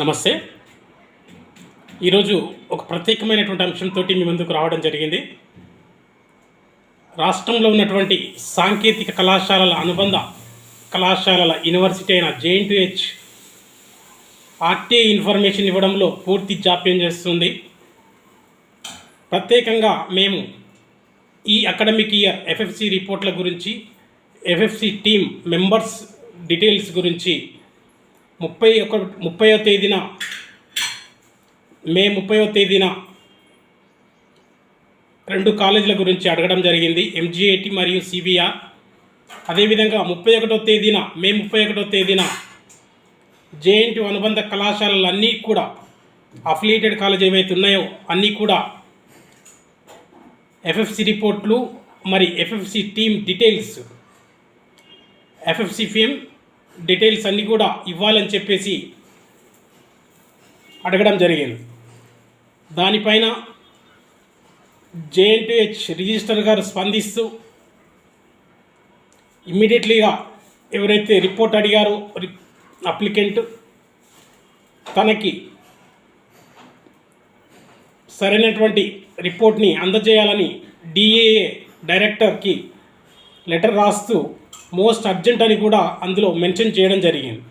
నమస్తే. ఈరోజు ఒక ప్రత్యేకమైనటువంటి అంశంతో మీ ముందుకు రావడం జరిగింది. రాష్ట్రంలో ఉన్నటువంటి సాంకేతిక కళాశాలల అనుబంధ కళాశాలల యూనివర్సిటీ అయిన జేఎన్టీహెచ్ ఆర్టీఐ ఇన్ఫర్మేషన్ ఇవ్వడంలో పూర్తి జాప్యం చేస్తుంది. ప్రత్యేకంగా మేము ఈ అకాడమిక్ ఇయర్ ఎఫ్ఎఫ్సి రిపోర్ట్ల గురించి ఎఫ్ఎఫ్సి టీమ్ మెంబర్స్ డీటెయిల్స్ గురించి ముప్పై ఒక ముప్పైవ తేదీన మే ముప్పైవ తేదీన రెండు కాలేజీల గురించి అడగడం జరిగింది ఎంజీఐటి మరియు సిబిఆర్ అదేవిధంగా ముప్పై ఒకటో తేదీన మే ముప్పై ఒకటో తేదీన జేఎన్టీ అనుబంధ కళాశాలలన్నీ కూడా అఫిలియేటెడ్ కాలేజ్ ఏవైతే ఉన్నాయో అన్నీ కూడా ఎఫ్ఎఫ్సి రిపోర్ట్లు మరి FFC team details FFC fame details అన్నీ కూడా ఇవ్వాలని చెప్పేసి అడగడం జరిగింది. దానిపైన జేఎన్టీహెచ్ రిజిస్టర్ గారు స్పందిస్తూ ఇమ్మీడియట్లీగా ఎవరైతే రిపోర్ట్ అడిగారో అప్లికెంట్ తనకి సరైనటువంటి రిపోర్ట్ని అందజేయాలని డిఏఏ డైరెక్టర్కి లెటర్ రాస్తూ మోస్ట్ అర్జెంట్ అని కూడా అందులో మెన్షన్ చేయడం జరిగింది.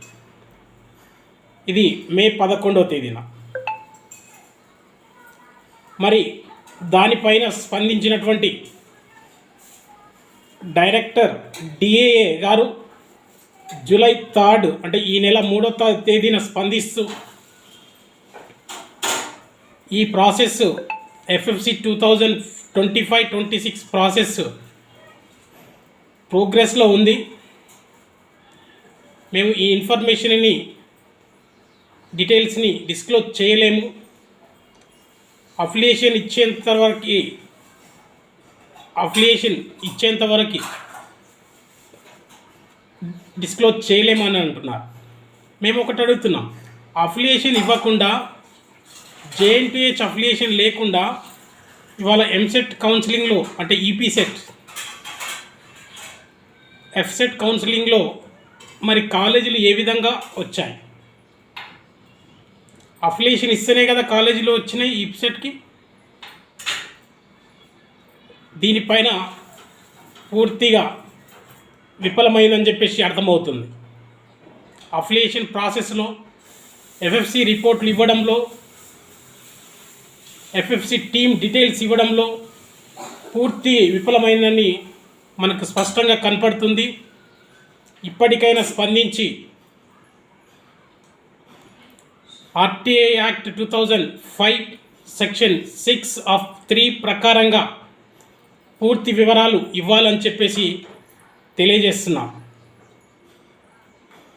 ఇది మే పదకొండవ తేదీన. మరి దానిపైన స్పందించినటువంటి డైరెక్టర్ డిఏఏ గారు జూలై థర్డ్ అంటే ఈ నెల మూడో తేదీన స్పందిస్తూ ఈ process FFC two thousand twenty five twenty six process ప్రోగ్రెస్లో ఉంది. మేము ఈ ఇన్ఫర్మేషన్ని డీటెయిల్స్ని డిస్క్లోజ్ చేయలేము. అఫిలియేషన్ ఇచ్చేంత వరకు అఫిలియేషన్ ఇచ్చేంత వరకు డిస్క్లోజ్ చేయలేమని అంటున్నారు. మేము ఒకటి అడుగుతున్నాం. అఫిలియేషన్ ఇవ్వకుండా జేఎన్టీహెచ్ అఫిలియేషన్ లేకుండా ఇవాళ ఎంసెట్ కౌన్సిలింగ్లో అంటే ఈపీసెట్ ఎఫ్సెట్ కౌన్సిలింగ్లో మరి కాలేజీలు ఏ విధంగా వచ్చాయి? అఫిలియేషన్ ఇస్తేనే కదా కాలేజీలో వచ్చినాయి ఇప్సెట్కి దీనిపైన పూర్తిగా విఫలమైందని చెప్పేసి అర్థమవుతుంది. అఫిలియేషన్ ప్రాసెస్లో ఎఫ్ఎఫ్సి రిపోర్ట్లు ఇవ్వడంలో ఎఫ్ఎఫ్సి టీమ్ డీటెయిల్స్ ఇవ్వడంలో పూర్తి విఫలమైందని మనకు స్పష్టంగా కనపడుతుంది. ఇప్పటికైనా స్పందించి RTA act two thousand five section six of three ప్రకారంగా పూర్తి వివరాలు ఇవ్వాలని చెప్పేసి తెలియజేస్తున్నాం.